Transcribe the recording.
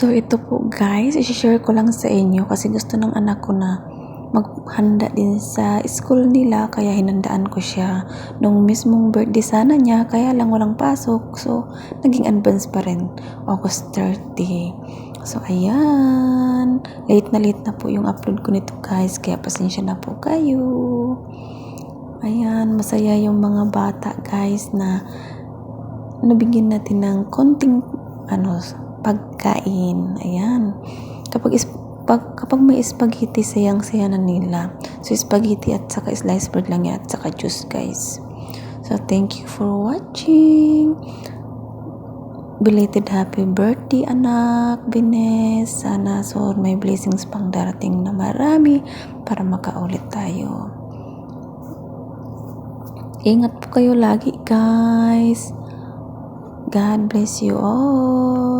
So ito po guys, i-share ko lang sa inyo kasi gusto ng anak ko na maghanda din sa school nila kaya hinandaan ko siya. Nung mismong birthday sana niya kaya lang walang pasok. So naging advance pa rin August 30 so ayan. Late na late na po yung upload ko nito guys. Kaya pasensya na po kayo. Ayan masaya yung mga bata guys na nabigyan natin ng konting ano pagkain ayan kapag is pag, kapag may spaghetti, sayang-saya na nila. So, spaghetti at saka sliced bread lang yan at saka juice, guys. So, thank you for watching. Belated happy birthday, anak, Bines. Sana so may blessings pang darating na marami para makaulit tayo. Ingat po kayo lagi, guys. God bless you all.